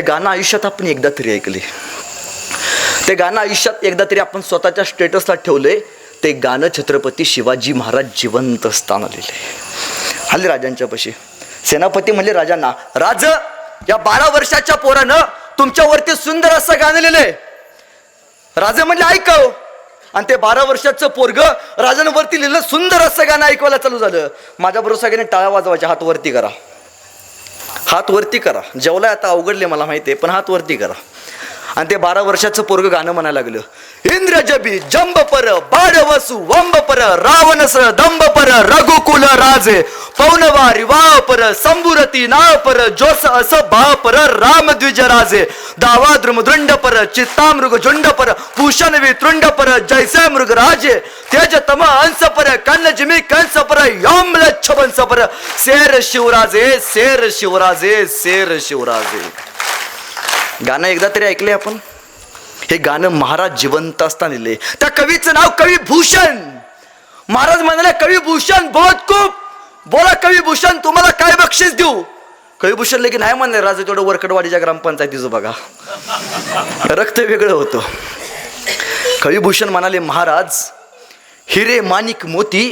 ते गाणं आयुष्यात आपण एकदा तरी ऐकले. ते गाणं आयुष्यात एकदा तरी आपण स्वतःच्या स्टेटसला ठेवले ते गाणं छत्रपती शिवाजी महाराज जिवंत असताना लिहिले हल्ली राजांच्या पशी. सेनापती म्हणले राजांना राज या बारा वर्षाच्या पोरानं तुमच्यावरती सुंदर असं गाणं लिहिलंय. राजे म्हणले ऐकव. आणि ते बारा वर्षाचं पोरग राजांवरती लिहिलं सुंदर असं गाणं ऐकवायला चालू झालं. माझ्याबरोबर सगळ्यांनी टाळ्या वाजवायच्या हात वरती करा. हात वरती करा. जेवला आता अवघडले मला माहिती आहे पण हात वरती करा. आणि ते बारा वर्षाचं पोरग गाणं म्हणायला लागलं. इंद्र जबी जंब पर बार वसु वंब पर रावण दंब पर रघुकुल राजे पौनवारी वाव पर संबुरती नाव पर जोस अस भाव पर राम द्विज राजे दावा द्रुमदृंड पर चित्तामृग झुंड पर भूषण वितृंड पर जैसे मृग राजे तेज तम अंस पर कन्न जिमी कंस पर योमल छबंस पर शेर शिवराजे शेर शिवराजे शेर शिवराजे। गाणं एकदा तरी ऐकले आपण? हे गाणं महाराज जिवंत असताना लिहिले. त्या कवीचं नाव कवी भूषण महाराज म्हणाले कवी भूषण बहुत खूप बोला कवी भूषण तुम्हाला काय बक्षीस देऊ? कवी भूषण नाही म्हणले राजे तेवढं वरकडवाडीच्या ग्रामपंचायतीचं बघा. रक्त वेगळं होतं. कवी भूषण म्हणाले महाराज हिरे माणिक मोती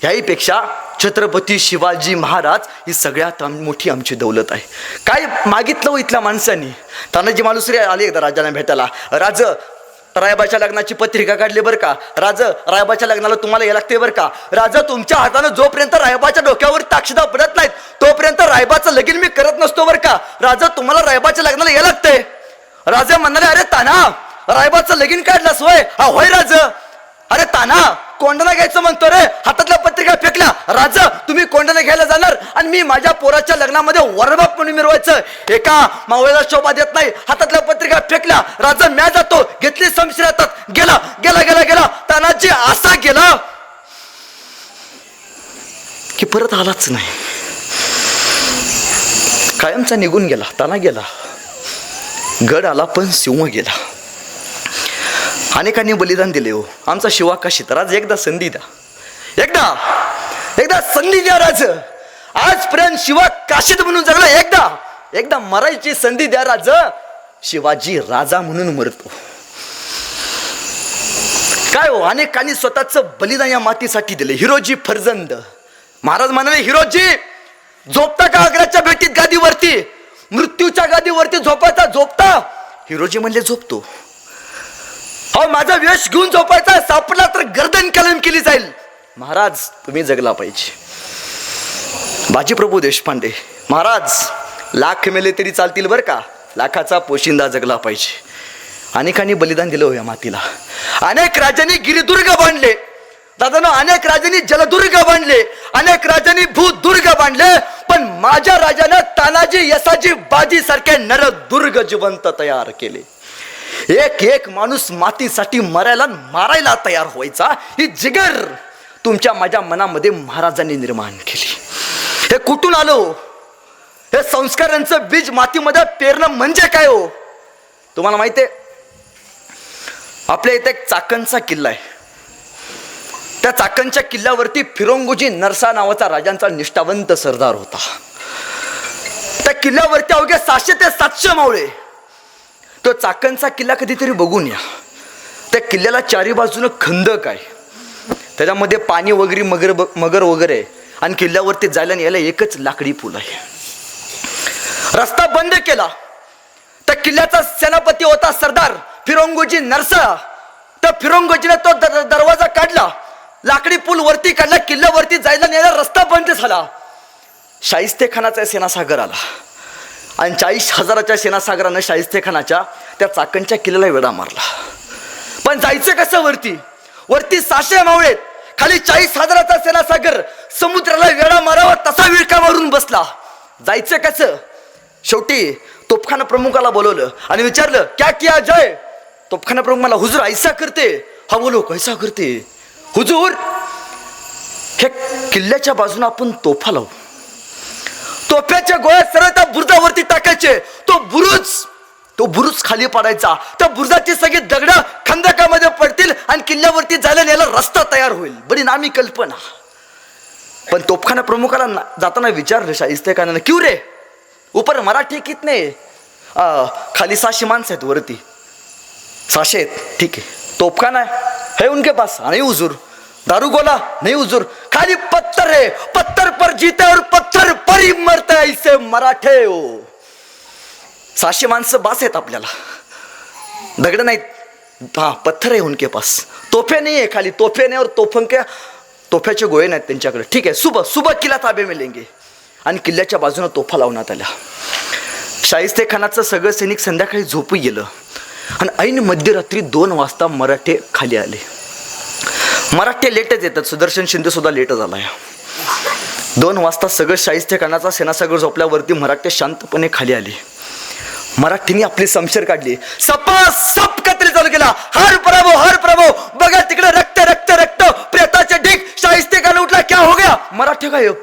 ह्याहीपेक्षा छत्रपती शिवाजी महाराज ही सगळ्यात मोठी आमची दौलत आहे. काय मागितलं हो इथल्या माणसांनी? तानाजी मालुसरे आले एकदा राजाला भेटायला. राज रायबाच्या लग्नाची पत्रिका काढली बरं का? राज रायबाच्या लग्नाला तुम्हाला हे लागते बरं का? राजा तुमच्या हातानं जोपर्यंत रायबाच्या डोक्यावर ताक्षदा पडत नाहीत तोपर्यंत रायबाचं लगीन मी करत नसतो बरं का? राजा तुम्हाला रायबाच्या लग्नाला हे लागतंय? राजा म्हणाले अरे ताना रायबाचं लगीन काढलास होय. हा होय राज. अरे ताना कोंडाला घ्यायचं म्हणतो रे. हातातल्या पत्रिका फेकल्या. राजा तुम्ही कोंडाला घ्यायला जाणार आणि मी माझ्या पोराच्या लग्नामध्ये वरबाप म्हणून मिरवायचं. एका मावळ्याला शोभा देत नाही. हातातल्या पत्रिका फेकल्या. राजा म्या जातो. घेतली समशीर हातात. गेला गेला गेला गेला. तानाजी असा गेला की परत आलाच नाही. कायमचा निघून गेला. ताना गेला. गड आला पण सिंह गेला. अनेकांनी बलिदान दिले हो. आमचा शिवा काशीत तर आज एकदा संधी द्या. एकदा एकदा संधी द्या राज. आजपर्यंत शिवा काशीत म्हणून जगला. एकदा एकदा मरायची संधी द्या राज. शिवाजी राजा म्हणून मरतो. काय हो अनेकांनी स्वतःच बलिदान या मातीसाठी दिले. हिरोजी फरजंद. महाराज म्हणाले हिरोजी झोपता का आग्र्याच्या भेटीत गादीवरती? मृत्यूच्या गादीवरती झोपायचा झोपता? हिरोजी म्हणले झोपतो. हो माझा वेश घेऊन झोपायचा सापडला तर गर्दन कलम केली जाईल. महाराज तुम्ही जगला पाहिजे. बाजीप्रभू देशपांडे महाराज लाख मेले तरी चालतील बरं का? लाखाचा पोशिंदा जगला पाहिजे. अनेकांनी बलिदान दिलं हो या मातीला. अनेक राजांनी गिरिदुर्ग बांधले. दादानो अनेक राजांनी जलदुर्ग बांधले. अनेक राजांनी भूदुर्ग बांधले. पण माझ्या राजानं तानाजी यसाजी बाजी सारखे नरदुर्ग जिवंत तयार केले. एक एक माणूस मातीसाठी मरायला मारायला तयार व्हायचा. ही जिगर तुमच्या माझ्या मनामध्ये महाराजांनी निर्माण केली. हे कुठून आलो? हे संस्कारांचं बीज मातीमध्ये पेरणं म्हणजे काय हो? तुम्हाला माहिती आहे? आपल्या इथे एक चाकणचा किल्ला आहे. त्या चाकणच्या किल्ल्यावरती फिरोंगोजी नरसा नावाचा राजांचा निष्ठावंत सरदार होता. त्या किल्ल्यावरती अवघ्या सातशे ते सातशे मावळे तो चाकणचा किल्ला कधीतरी बघून या. त्या किल्ल्याला चारी बाजूनं खंदक आहे. त्याच्यामध्ये पाणी वगैरे मगर मगर वगैरे आहे. आणि किल्ल्यावरती जायला यायला एकच लाकडी पूल आहे. रस्ता बंद केला. त्या किल्ल्याचा सेनापती होता सरदार फिरोंगोजी नरसा त्या फिरोंगोजीने तो दर- दरवाजा काढला. लाकडी पूल वरती काढला. किल्ल्यावरती जायला यायला रस्ता बंद झाला. शाहिस्ते खानाचा सेनासागर आला. आणि चाळीस हजाराच्या सेनासागरानं शाहिस्तेखानाच्या त्या चाकणच्या किल्ल्याला वेढा मारला. पण जायचं कसं वरती? वरती साशे मावळेत खाली चाळीस हजाराचा सेनासागर समुद्राला वेढा मारावा तसा विळका मारून बसला. जायचं कसं? शेवटी तोफखाना प्रमुखाला बोलवलं आणि विचारलं क्या किया जय तोफखाना प्रमुख मला हुजूर ऐसा करते. हा बोलो कैसा करते? हुजूर हे किल्ल्याच्या बाजूने आपण तोफा लावू. तोफ्याच्या गोळ्या सरळ त्या बुरुजावरती टाकायचे. तो बुरुज तो बुरुज खाली पडायचा. त्या बुरुजाची सगळी दगड खंदकामध्ये पडतील आणि किल्ल्यावरती जायला याला रस्ता तयार होईल. बरी नामी कल्पना. पण तोफखाना प्रमुखाला ना- जाताना विचारलं शाहिस्ते खानानं क्यू रे? उपर मराठी कितने आ, खाली सहाशे माणसं आहेत वरती. सहाशे आहेत ठीक आहे. तोपखाना है उनके पास? आणि उजूर दारू गोला. नहीं हुजूर. खाली पत्थर है पत्थर पर जीते और पत्थर पर ही मरते ऐसे मराठे हो. सहाशे माणसं बास आहेत आपल्याला. दगड नाहीत. हा पत्थर आहे उनके पास. तोफे नाही आहे खाली. तोफे नाही और तोफंके तोफ्याचे गोळे नाहीत त्यांच्याकडे. ठीक आहे सुबह सुबह किल्ला ताबे मिळेंगे आणि किल्ल्याच्या बाजूनं तोफा लावण्यात आल्या. शाहिस्ते खानाचं सगळं सैनिक संध्याकाळी झोपू गेलं. आणि ऐन मध्यरात्री दोन वाजता मराठे खाली आले. मराठे लेटच येतात. सुदर्शन शिंदे सुद्धा लेट झालाय. दोन वाजता सगळं शाहिस्ते खानाचा सेनासागर झोपल्यावरती मराठे शांतपणे खाली आले. मराठीने आपली समशेर काढली. सपा सप कत्री चालू केला. हर प्रभो हर प्रभो. बघा तिकडे रक्त रक्त रक्त. प्रेताचे ढीक शाहिस्ते काल उठला. क्या हो गया? मराठी काय हो?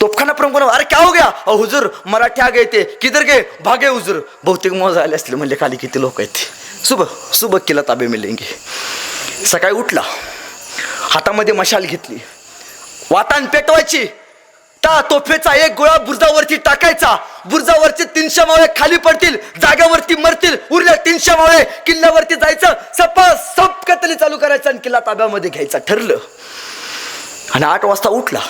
तोफखाना प्रमुख अरे क्या हो गया? अहो, हुजूर मराठी आ गए ते किधर गे? भागे हुजूर. बहुतेक मौज आले असले म्हणले खाली किती लोक आहेत. सुबह सुबह किला ताबे मिलेंगे. सकाळी उठला. हातामध्ये मशाल घेतली. वातान पेटवायची. त्या तोफेचा एक गोळा बुर्जावरती टाकायचा. बुर्जावरचे तीनशे मावळे खाली पडतील जाग्यावरती मरतील उरल्या तीनशे मावळे किल्ल्यावरती जायचं. सप सप कतली चालू करायचं आणि किल्ला ताब्यामध्ये घ्यायचा ठरलं. आणि आठ वाजता उठला.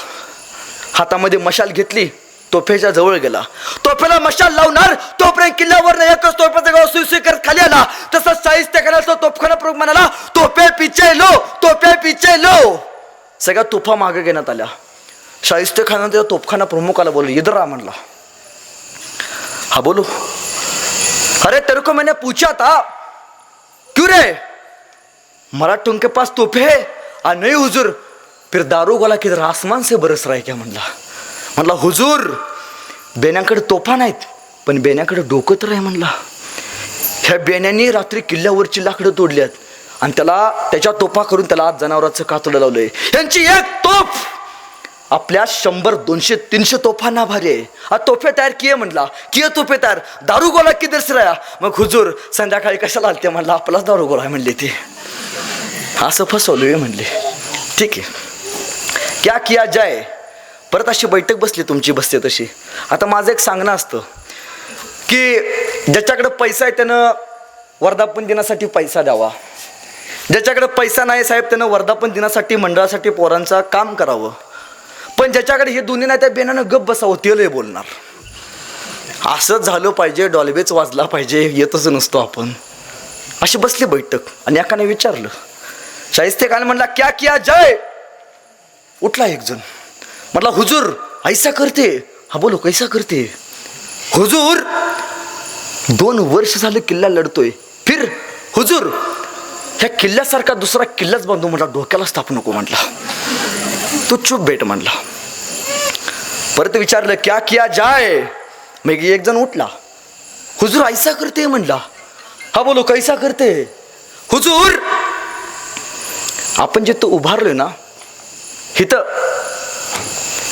हातामध्ये मशाल घेतली. तोफेच्या जवळ गेला. तोफेला मशाल लावणार तोपर्यंत किल्ल्यावर एकच तोफेचा गाव करत खाली आला. तसंच साहित्य करायला तोफखाना प्रमुख म्हणाला तोफे पिचे लो तोफे पिचे लो. सगळ्या तोफा मागे घेण्यात आल्या. शाहिस्ते खाना त्या तोफखाना प्रमुखाला बोलू इधर रा म्हणला. हा बोलो. अरे तेरे को मैंने पूछा था क्यों रे? मराठों के पास तोफे है आ नहीं हुजूर? फिर दारू गोला किधर आसमान से बरस रहा है क्या? म्हणला. म्हणला हुजूर बेण्याकडे तोफा नाहीत पण बेण्याकडे डोकं तर आहे म्हणला. ह्या बेण्याने रात्री किल्ल्यावरची लाकडं तोडल्यात आणि त्याला त्याच्या तोफा करून त्याला आज जनावराचं कातडं लावलंय. यांची एक तोफ! आपल्या शंभर दोनशे तीनशे तोफांना भारी आहे. आ तोफे तयार किये म्हणला. किये तोफे तयार? दारू गोला की दसऱ्या मग हुजूर संध्याकाळी कशाला आलते म्हणला? आपलाच दारू गोला आहे म्हणले ते. असं फसवलोय म्हणले. ठीक आहे. क्या किया जाय परत अशी बैठक बसली तुमची बसते तशी. आता माझं एक सांगणं असतं की ज्याच्याकडं पैसा आहे त्यानं वर्धापन दिनासाठी पैसा द्यावा. ज्याच्याकडे पैसा नाही साहेब त्यानं वर्धापन दिनासाठी मंडळासाठी पोरांचा काम करावं. पण ज्याच्याकडे हे दोन्ही नाही त्या बेनानं गप बसावं ते बोलणार. असंच झालं पाहिजे डॉल्बेच वाजला पाहिजे येतच नसतो आपण. अशी बसली बैठक आणि एकाने विचारलं. शाहिस्ते काल म्हणला क्या किया जय उठला एक जण. म्हटला हुजूर ऐसा करते. हा बोलो कैसा करते? हुजूर दोन वर्ष झालं किल्ला लढतोय. फिर हुजूर ह्या किल्ल्यासारखा दुसरा किल्लाच बांधू म्हटला डोक्यालाच ताप नको म्हटला. तो चुप भेट म्हणला परत विचारलं क्या किया जाय मग एक जण उठला. हुजूर ऐसा करते? म्हणला हा बोलो कैसा करते? हुजूर आपण जे तो उभारलोय ना इथं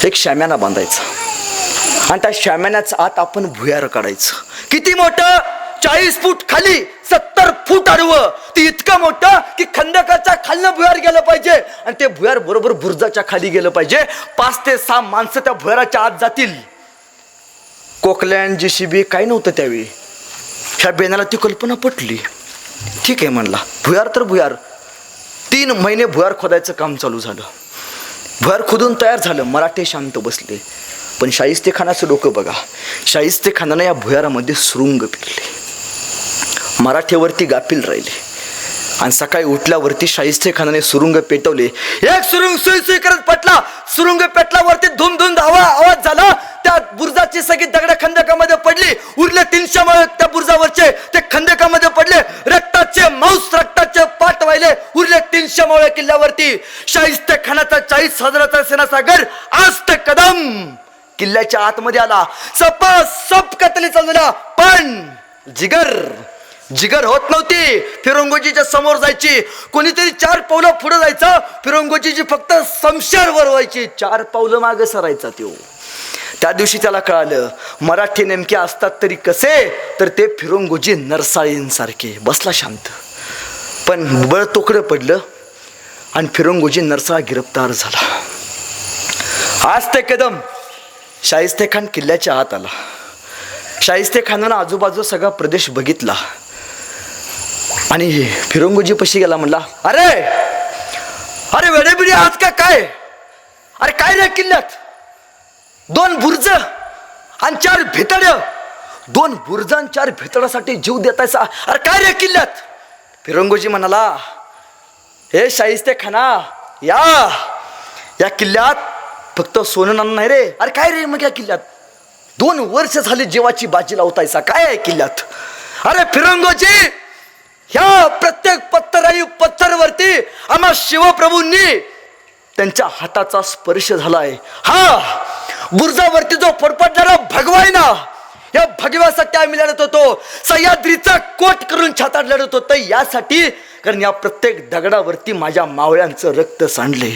एक शाम्याना बांधायचा. आणि त्या शाम्यानाच्या आत आपण भुयार काढायचं. किती मोठं? चाळीस फूट खाली सत्तर फूट आडवं. ते इतकं मोठं की खंदकाच्या खालनं भुयार गेलं पाहिजे. आणि ते भुयार बरोबर बुर्जाच्या खाली गेलं पाहिजे. पाच ते सहा माणसं त्या भुयाराच्या आत जातील. कोकलँड जी सी काही नव्हतं त्यावेळी. ह्या बेनाला ती कल्पना पटली. ठीक आहे म्हणला भुयार तर भुयार. तीन महिने भुयार खोदायचं काम चालू झालं. घर खुदून तयार झालं मराठे शांत बसले. पण शाहिस्ते खानाचं डोकं बघा शाहिस्ते खानानं या भुयारामध्ये सुरुंग पेरले. मराठेवरती गाफील राहिले. आणि सकाळी उठल्यावरती शाहिस्ते खानाने सुरुंग पेटवले. एक सुरुंग सुई सुई करत पटला. सुरुंग पेटल्यावरती धुम धुम धावा आवाज झाला त्या बुर्जाची सगळी दगड खंदकामध्ये पडली उरले तीनशे माळ त्या बुर्जावरचे ते खंदकामध्ये पडले रक्ताचे मांस रक्ताचे पाठ वाहिले उरले तीनशे मावळे किल्ल्यावरती शाहिस्ते खानाचा चाळीस हजाराचा सेनासागर आज ते कदम किल्ल्याच्या आतमध्ये आला. सपा सप कतली चाललेला पण जिगर जिगर होत नव्हती. फिरंगोजीच्या समोर जायची. कोणीतरी चार पावलं पुढे जायचं. फिरंगोजीची फक्त समशेर वरवायची चार पावलं मागे सरायचा त्यो. त्या दिवशी त्याला कळालं मराठी नेमके असतात तरी कसे? तर ते फिरंगोजी नरसाळींसारखे. बसला शांत. पण बळ तोकडं पडलं. आणि फिरंगोजी नरसा गिरफ्तार झाला. आज ते कदम शाहिस्ते खान किल्ल्याच्या आत आला. शाहिस्ते खानानं आजूबाजू सगळा प्रदेश बघितला. आणि फिरंगोजी पशी गेला म्हणला अरे! अरे वेडेबिडी आहात का काय? अरे काय रे किल्ल्यात? दोन बुर्ज आणि चार भेतड. दोन बुर्ज आणि चार भेतडासाठी जीव देतायचा अरे काय रे किल्ल्यात? फिरंगोजी म्हणाला हे शाहिस्ते खाना या या किल्ल्यात फक्त सोनं नाही रे. अरे काय रे मग या किल्ल्यात? दोन वर्ष झाली जीवाची बाजी लावतायचा काय आहे किल्ल्यात? अरे फिरंगोजी ह्या प्रत्येक पत्तराई पत्थरवरती आम्हा शिवप्रभूंनी त्यांच्या हाताचा स्पर्श झालाय. हा बुर्जावरती जो फडफडणारा भगवा आहे ना या भगव्यासाठी आम्ही लढत होतो. सह्याद्रीचा कोट करून छातात लढत होतो. यासाठी कारण या प्रत्येक दगडावरती माझ्या मावळ्यांचं रक्त सांडले